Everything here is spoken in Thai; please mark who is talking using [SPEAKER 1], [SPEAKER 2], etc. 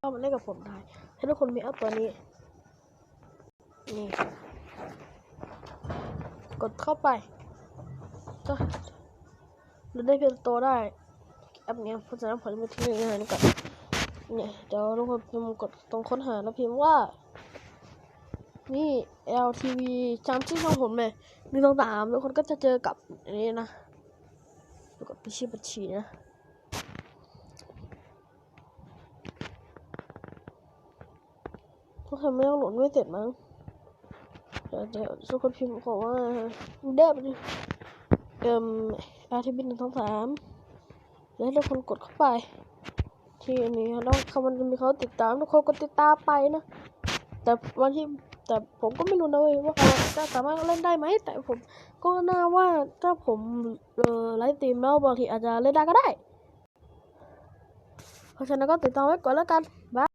[SPEAKER 1] เข้ามาเล่นกับผมได้ให้ทุกคนมีแอปตัวนี้ นี่ กดเข้าไปจะเราได้เพียงตัวได้แอปเนี้ยเพราะฉะนั้นผมจะไปทิ้งอย่างนี้ก่อนเนี่ยเดี๋ยวทุกคนพิมพ์กดตรงค้นหาแล้วพิมพ์ว่า นี่ LTV จำชื่อช่องผมเลยหนึ่งสองสามทุกคนก็จะเจอกับอันนี้นะกับพิชิตบัญชีนะ ทุกคนไม่ต้องโหลดไม่เสร็จมั้งเดี๋ยวเดี๋ยวทุกคนพิมพ์บอกว่าเดบเอ่ม LTV หนึ่งสองสามแล้วทุกคนกดเข้าไป ที่อันนี้แล้วเขามันมีเขาติดตามทุกคนก็ติดตามไปนะ แต่วันที่แต่ผมก็ไม่รู้นะเว้ยว่าเขาจะสามารถเล่นได้ไหมแต่ผมก็น่าว่าถ้าผมเออไลฟ์สตรีมแล้วบางทีอาจจะเล่นได้ก็ได้ เพราะฉะนั้นก็ติดตามไว้ก่อนแล้วกันบาย